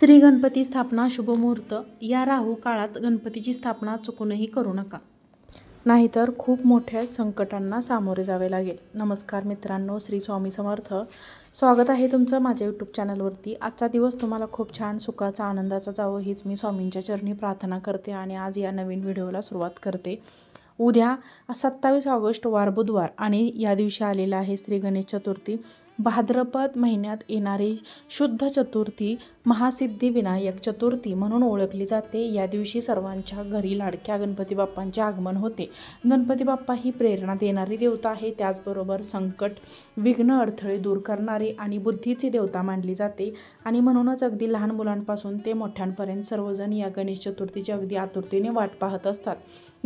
श्री गणपती स्थापना शुभमुहूर्त. या राहू काळात गणपतीची स्थापना चुकूनही करू नका. नाहीतर खूप मोठ्या संकटांना सामोरे जावे लागेल. नमस्कार मित्रांनो श्री स्वामी समर्थ. स्वागत आहे तुमचं माझ्या यूट्यूब चॅनलवरती आजचा दिवस तुम्हाला खूप छान सुखाचा आनंदाचा जावं हीच मी स्वामींच्या चरणी प्रार्थना करते आणि आज या नवीन व्हिडिओला सुरुवात करते. उद्या सत्तावीस ऑगस्ट वार बुधवार आणि या दिवशी आलेला आहे श्री गणेश चतुर्थी. भाद्रपद महिन्यात येणारी शुद्ध चतुर्थी महासिद्धी विनायक चतुर्थी म्हणून ओळखली जाते. या दिवशी सर्वांच्या घरी लाडक्या गणपती बाप्पांचे आगमन होते. गणपती बाप्पा ही प्रेरणा देणारी देवता आहे. त्याचबरोबर संकट विघ्न अडथळे दूर करणारे आणि बुद्धीची देवता मानली जाते. आणि म्हणूनच अगदी लहान मुलांपासून ते मोठ्यांपर्यंत सर्वजण या गणेश चतुर्थीची अगदी आतुरतेने वाट पाहत असतात.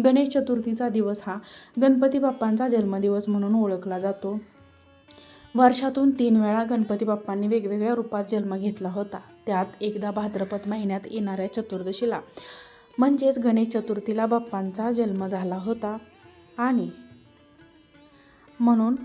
गणेश चतुर्थीचा दिवस हा गणपती बाप्पांचा जन्मदिवस म्हणून ओळखला जातो. वर्षातून तीन वेळा गणपती बाप्पांनी वेगवेगळ्या रूपात जन्म घेतला होता. त्यात एकदा भाद्रपद महिन्यात येणाऱ्या चतुर्दशीला म्हणजेच गणेश चतुर्थीला बाप्पांचा जन्म झाला होता. आणि म्हणून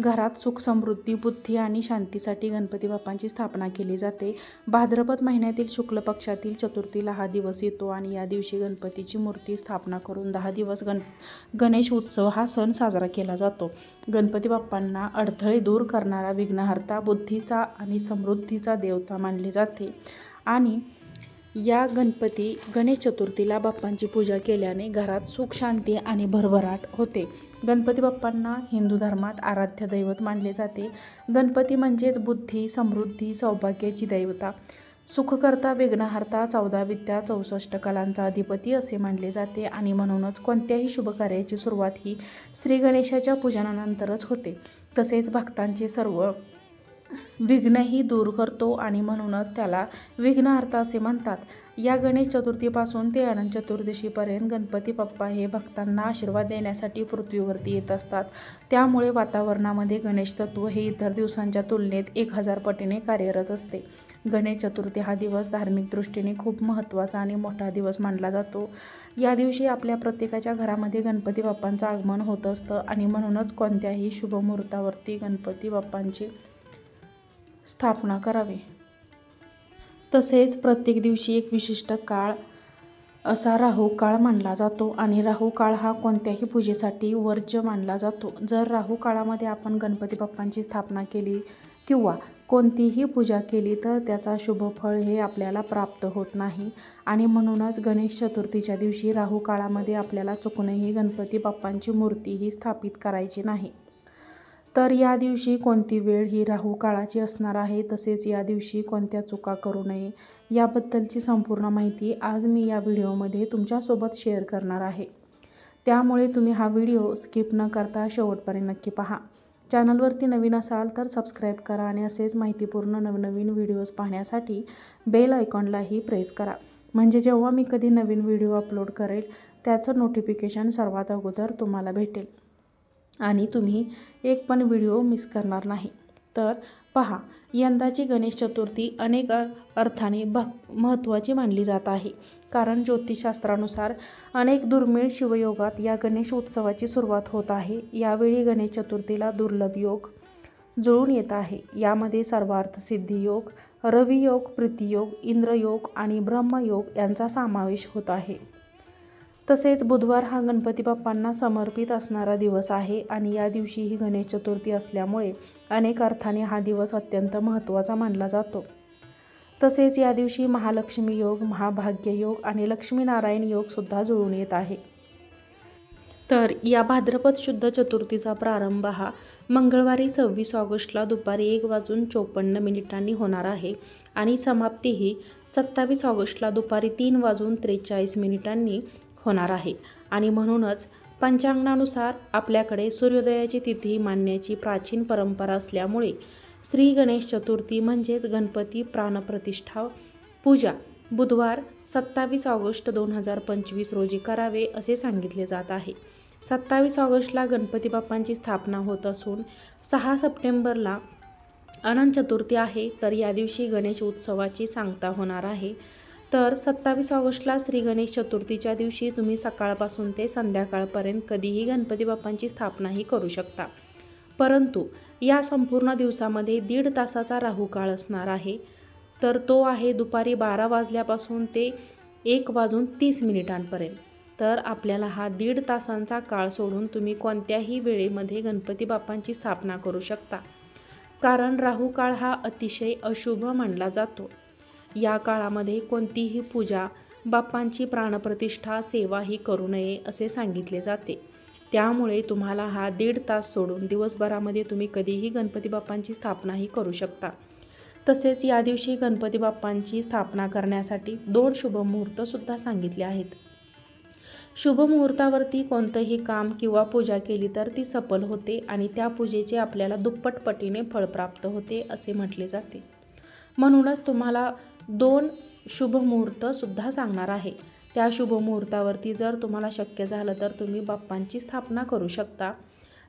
घरात सुख समृद्धी बुद्धी आणि शांतीसाठी गणपती बाप्पांची स्थापना केली जाते. भाद्रपद महिन्यातील शुक्ल पक्षातील चतुर्थीला हा दिवस येतो आणि या दिवशी गणपतीची मूर्ती स्थापना करून दहा दिवस गण गणेश उत्सव हा सण साजरा केला जातो. गणपती बाप्पांना अडथळे दूर करणारा विघ्नहर्ता बुद्धीचा आणि समृद्धीचा देवता मानले जाते. आणि या गणपती गणेश चतुर्थीला बाप्पांची पूजा केल्याने घरात सुख शांती आणि भरभराट होते. गणपती बाप्पांना हिंदू धर्मात आराध्य दैवत मानले जाते. गणपती म्हणजेच बुद्धी समृद्धी सौभाग्याची दैवता. सुखकर्ता विघ्नहर्ता चौदा विद्या चौसष्ट कलांचा अधिपती असे मानले जाते आणि म्हणूनच कोणत्याही शुभकार्याची सुरुवात ही श्री गणेशाच्या पूजनानंतरच होते. तसेच भक्तांचे सर्व विघ्नही दूर करतो आणि म्हणूनच त्याला विघ्नहर्ता असे म्हणतात. या गणेश चतुर्थीपासून ते अनंत चतुर्दशीपर्यंत गणपती बाप्पा हे भक्तांना आशीर्वाद देण्यासाठी पृथ्वीवरती येत असतात. त्यामुळे वातावरणामध्ये गणेश तत्व हे इतर दिवसांच्या तुलनेत एक हजार पटीने कार्यरत असते. गणेश चतुर्थी हा दिवस धार्मिक दृष्टीने खूप महत्त्वाचा आणि मोठा दिवस मानला जातो. या दिवशी आपल्या प्रत्येकाच्या घरामध्ये गणपती बाप्पांचं आगमन होत असतं आणि म्हणूनच कोणत्याही शुभमुहूर्तावरती गणपती बाप्पांची स्थापना करावी. तसेच प्रत्येक दिवशी एक विशिष्ट काळ असा राहू काळ मानला जातो आणि राहू काळ हा कोणत्याही पूजेसाठी वर्ज्य मानला जातो. जर राहू काळामध्ये आपण गणपती बाप्पांची स्थापना केली किंवा कोणतीही पूजा केली तर त्याचा शुभफळ हे आपल्याला प्राप्त होत नाही. आणि म्हणूनच गणेश चतुर्थीच्या दिवशी राहू काळामध्ये आपल्याला चुकूनही गणपती बाप्पांची मूर्ती ही स्थापित करायची नाही. तर या दिवशी कोणती वेळ ही राहू काळाची असणार आहे? तसेच या दिवशी कोणत्या चुका करू नये? याबद्दलची संपूर्ण माहिती आज मी या व्हिडिओमध्ये तुमच्यासोबत शेअर करणार आहे. त्यामुळे तुम्ही हा व्हिडिओ स्किप न करता शेवटपर्यंत नक्की पहा. चॅनलवरती नवीन असाल तर सबस्क्राईब करा आणि असेच माहितीपूर्ण नवनवीन व्हिडिओज पाहण्यासाठी बेल आयकॉनलाही प्रेस करा. म्हणजे जेव्हा मी कधी नवीन व्हिडिओ अपलोड करेल त्याचं नोटिफिकेशन सर्वात अगोदर तुम्हाला भेटेल. आणि तुम्ही एक पण व्हिडिओ मिस करणार नाही. तर पहा यंदाची गणेश चतुर्थी अनेक अर्थाने भक् महत्त्वाची मानली जात आहे. कारण ज्योतिषशास्त्रानुसार अनेक दुर्मिळ शिवयोगात या गणेश उत्सवाची सुरुवात होत आहे. यावेळी गणेश चतुर्थीला दुर्लभ योग जुळून येत आहे. यामध्ये सर्वार्थ सिद्धी योग रवियोग प्रीतियोग इंद्रयोग आणि ब्रह्मयोग यांचा समावेश होत आहे. तसेच बुधवार हा गणपती बाप्पांना समर्पित असणारा दिवस आहे आणि या दिवशी ही गणेश चतुर्थी असल्यामुळे अनेक अर्थाने हा दिवस अत्यंत महत्त्वाचा मानला जातो. तसेच या दिवशी महालक्ष्मी योग महाभाग्य योग आणि लक्ष्मीनारायण योगसुद्धा जुळून येत आहे. तर या भाद्रपद शुद्ध चतुर्थीचा प्रारंभ हा मंगळवारी सव्वीस ऑगस्टला दुपारी एक वाजून चोपन्न मिनिटांनी होणार आहे आणि समाप्ती ही सत्तावीस ऑगस्टला दुपारी तीन वाजून त्रेचाळीस मिनिटांनी होणार आहे. आणि म्हणूनच पंचांगणानुसार आपल्याकडे सूर्योदयाची तिथी मानण्याची प्राचीन परंपरा असल्यामुळे श्री गणेश चतुर्थी म्हणजेच गणपती प्राणप्रतिष्ठा पूजा बुधवार सत्तावीस ऑगस्ट दोन हजार पंचवीस रोजी करावे असे सांगितले जात आहे. सत्तावीस ऑगस्टला गणपती बाप्पांची स्थापना होत असून सहा सप्टेंबरला अनंत चतुर्थी आहे तर या दिवशी गणेश उत्सवाची सांगता होणार आहे. तर सत्तावीस ऑगस्टला श्री गणेश चतुर्थीच्या दिवशी तुम्ही सकाळपासून ते संध्याकाळपर्यंत कधीही गणपती बाप्पांची स्थापनाही करू शकता. परंतु या संपूर्ण दिवसामध्ये दीड तासाचा राहू काळ असणार आहे. तर तो आहे दुपारी बारा वाजल्यापासून ते एक वाजून तीस मिनिटांपर्यंत. तर आपल्याला हा दीड तासांचा काळ सोडून तुम्ही कोणत्याही वेळेमध्ये गणपती बाप्पांची स्थापना करू शकता. कारण राहू काळ हा अतिशय अशुभ मानला जातो. या काळामध्ये कोणतीही पूजा बाप्पांची प्राणप्रतिष्ठा सेवाही करू नये असे सांगितले जाते. त्यामुळे तुम्हाला हा दीड तास सोडून दिवसभरामध्ये तुम्ही कधीही गणपती बाप्पांची स्थापनाही करू शकता. तसेच या दिवशी गणपती बाप्पांची स्थापना करण्यासाठी दोन शुभमुहूर्तसुद्धा सांगितले आहेत. शुभ मुहूर्तावरती कोणतंही काम किंवा पूजा केली तर ती सफल होते आणि त्या पूजेचे आपल्याला दुप्पट पटीने फळ प्राप्त होते असे म्हटले जाते. म्हणूनच तुम्हाला दोन शुभ मुहूर्तसुद्धा सांगणार आहे. त्या शुभमुहूर्तावरती जर तुम्हाला शक्य झालं तर तुम्ही बाप्पांची स्थापना करू शकता.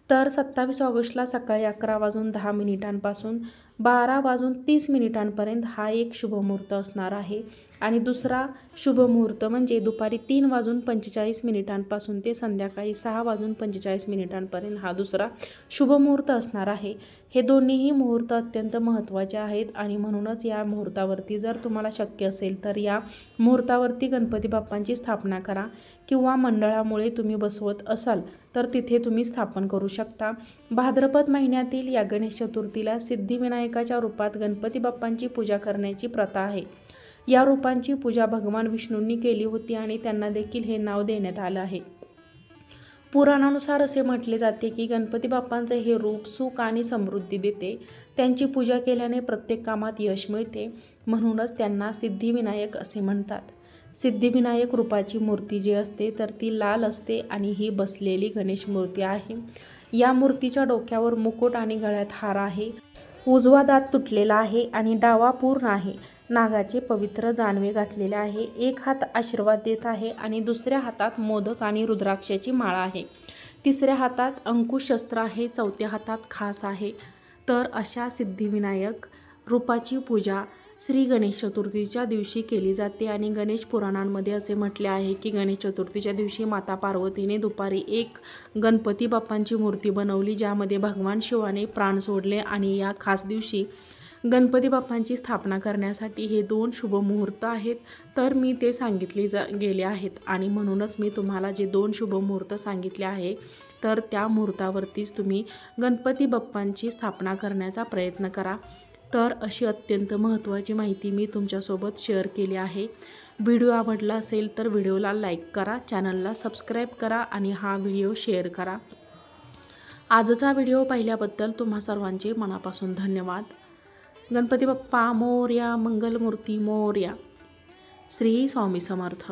तर सत्तावीस ऑगस्टला सकाळी अकरा वाजून दहा मिनिटांपासून बारा वाजून तीस मिनिटांपर्यंत हा एक शुभमुहूर्त असणार आहे. आणि दुसरा शुभमुहूर्त म्हणजे दुपारी तीन वाजून पंचेचाळीस मिनिटांपासून ते संध्याकाळी सहा वाजून पंचेचाळीस मिनिटांपर्यंत हा दुसरा शुभमुहूर्त असणार आहे. हे दोन्हीही मुहूर्त अत्यंत महत्त्वाचे आहेत आणि म्हणूनच या मुहूर्तावरती जर तुम्हाला शक्य असेल तर या मुहूर्तावरती गणपती बाप्पांची स्थापना करा किंवा मंडळामुळे तुम्ही बसवत असाल तर तिथे तुम्ही स्थापन करू शकता. भाद्रपद महिन्यातील या गणेश चतुर्थीला सिद्धिविनायकाच्या रूपात गणपती बाप्पांची पूजा करण्याची प्रथा आहे. या रूपांची पूजा भगवान विष्णूंनी केली होती आणि त्यांना देखील हे नाव देण्यात आलं आहे. पुराणानुसार असे म्हटले जाते की गणपती बाप्पांचे हे रूप सुख आणि समृद्धी देते. त्यांची पूजा केल्याने प्रत्येक कामात यश मिळते. म्हणूनच त्यांना सिद्धिविनायक असे म्हणतात. सिद्धिविनायक रूपाची मूर्ती जी असते तर ती लाल असते आणि ही बसलेली गणेश मूर्ती आहे. या मूर्तीच्या डोक्यावर मुकुट आणि गळ्यात हार आहे. उजवा दात तुटलेला आहे आणि डावा पूर्ण आहे. नागाचे पवित्र जानवे घातलेले आहे. एक हात आशीर्वाद देत आहे आणि दुसऱ्या हातात मोदक आणि रुद्राक्षाची माळा आहे. तिसऱ्या हातात अंकुशस्त्र आहे. चौथ्या हातात खास आहे. तर अशा सिद्धिविनायक रूपाची पूजा श्री गणेश चतुर्थीच्या दिवशी केली जाते आणि गणेश पुराणांमध्ये असे म्हटले आहे की गणेश चतुर्थीच्या दिवशी माता पार्वतीने दुपारी एक गणपती बाप्पांची मूर्ती बनवली ज्यामध्ये भगवान शिवाने प्राण सोडले आणि या खास दिवशी गणपती बाप्पांची स्थापना करण्यासाठी हे दोन शुभ मुहूर्त आहेत तर मी ते सांगितले जा गेले आहेत. आणि म्हणूनच मी तुम्हाला जे दोन शुभ मुहूर्त सांगितले आहे तर त्या मुहूर्तावरतीच तुम्ही गणपती बाप्पांची स्थापना करण्याचा प्रयत्न करा. तर अशी अत्यंत महत्त्वाची माहिती मी तुमच्यासोबत शेअर केली आहे. व्हिडिओ आवडला असेल तर व्हिडिओला लाईक करा चॅनलला सबस्क्राईब करा आणि हा व्हिडिओ शेअर करा. आजचा व्हिडिओ पाहिल्याबद्दल तुम्हा सर्वांचे मनापासून धन्यवाद. गणपती बाप्पा मोर्या मंगलमूर्ती मोर्या. श्री स्वामी समर्थ.